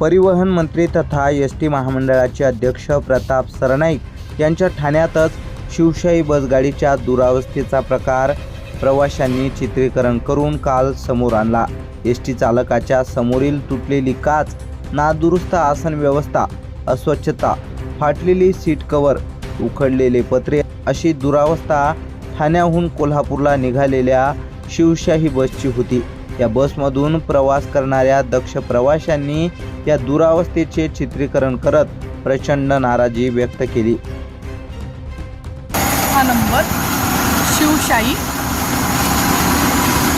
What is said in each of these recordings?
परिवहन मंत्री तथा एस टी महामंडळाचे अध्यक्ष प्रताप सरनाईक यांच्या ठाण्यातच शिवशाही बसगाडीच्या दुरावस्थेचा प्रकार प्रवाशांनी चित्रीकरण करून काल समोर आणला. एस टी चालकाच्या समोरील तुटलेली काच नादुरुस्त आसन व्यवस्था अस्वच्छता फाटलेली सीट कवर उखडलेले पत्रे अशी दुरावस्था ठाण्याहून कोल्हापूरला निघालेल्या शिवशाही बसची होती. या बसमधून प्रवास करणाऱ्या दक्ष प्रवाशांनी या दुरावस्थेचे चित्रीकरण करत प्रचंड नाराजी व्यक्त केली. हा नंबर. शिवशाही.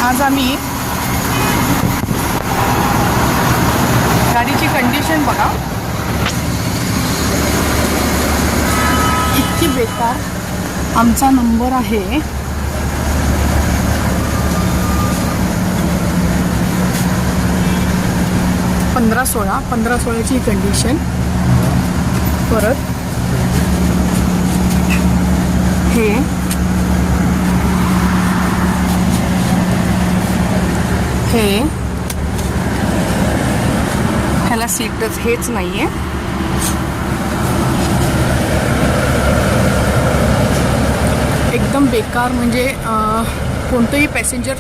आज आम्ही गाडीची कंडिशन बघा. इतकी बेकार आमचा नंबर आहे. पंधरा सोळा पंधरा सोळाची कंडिशन परत. हे. हे. ह्याला सीटच हेच नाही आहे एकदम बेकार म्हणजे कोणतंही पॅसेंजर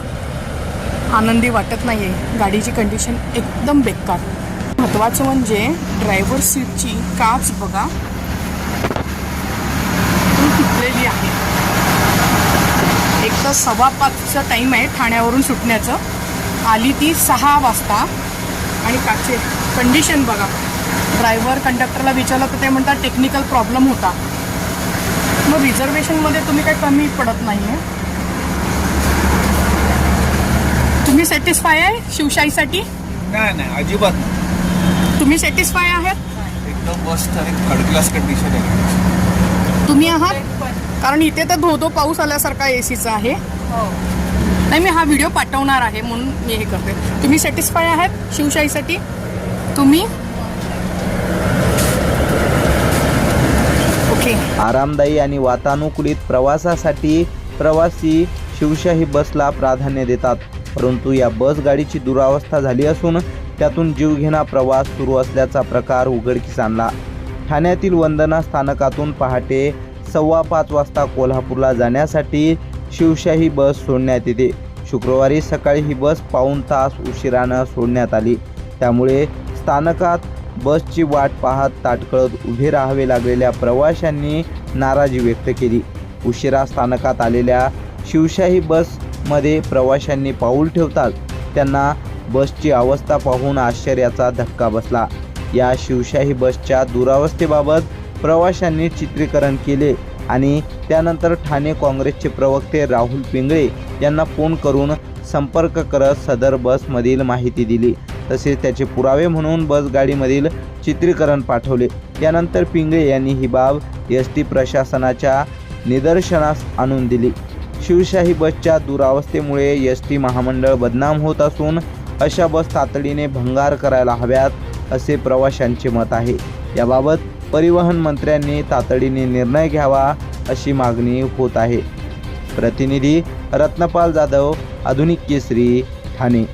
आनंदी वाटत नाही आहे गाडीची कंडिशन एकदम बेकार. महत्त्वाचं म्हणजे ड्रायव्हर सीटची काच बघा. तुटलेली आहे. एक तर सव्वा पाचचा टाईम आहे ठाण्यावरून सुटण्याचं. आली ती सहा वाजता. आणि काचे कंडिशन बघा. ड्रायव्हर कंडक्टरला विचारलं तर ते म्हणतात टेक्निकल प्रॉब्लेम होता. मग रिझर्वेशनमध्ये तुम्ही काही कमी पडत नाही आहे तुम्ही सॅटिस्फाय आहे शिवशाहीसाठी? नाही नाही अजिबात नाही. तुम्ही सॅटिस्फाय आहात? एकदम मस्त आणि थर्ड क्लास कंडिशन आहे. तुम्ही आहात? कारण इथे तर धो धो पाऊस आल्यासारखा ए सीचा आहे. नाही मी हा व्हिडिओ पाठवणार आहे म्हणून मी हे करते. तुम्ही सॅटिस्फाय आहात शिवशाहीसाठी? तुम्ही? ओके आरामदायी आणि वातानुकूलित प्रवासासाठी प्रवासी शिवशाही बसला प्राधान्य देतात. परंतु या बस गाडीची दुरावस्था झाली असून त्यातून जीवघेणा प्रवास सुरू असल्याचा प्रकार उघडकीस आणला ठाण्यातील वंदना स्थानकातून पहाटे सव्वा पाच वाजता कोल्हापूरला जाण्यासाठी शिवशाही बस सोडण्यात येते. शुक्रवारी सकाळी ही बस पाऊण तास उशिरानं सोडण्यात आली. त्यामुळे स्थानकात बसची वाट पाहत ताटकळत उभे राहावे लागलेल्या प्रवाशांनी नाराजी व्यक्त केली. उशिरा स्थानकात आलेल्या शिवशाही बस मध्ये प्रवाशांनी पाऊल ठेवताच त्यांना बसची अवस्था पाहून आश्चर्याचा धक्का बसला. या शिवशाही बसच्या दुरावस्थेबाबत प्रवाशांनी चित्रीकरण केले आणि त्यानंतर ठाणे काँग्रेसचे प्रवक्ते राहुल पिंगळे यांना फोन करून संपर्क करत सदर बसमधील माहिती दिली. तसेच त्याचे पुरावे म्हणून बस गाडीमधील चित्रीकरण पाठवले. यानंतर पिंगळे यांनी ही बाब एस टी प्रशासनाच्या निदर्शनास आणून दिली. शिवशाही बसच्या दुरावस्थेमुळे एस टी महामंडळ बदनाम होत असून अशा बस तातडीने भंगार करायला हव्यात असे प्रवाशांचे मत आहे. याबाबत परिवहन मंत्र्यांनी तातडीने निर्णय घ्यावा अशी मागणी होत आहे. प्रतिनिधी रत्नपाल जाधव आधुनिक केसरी ठाणे.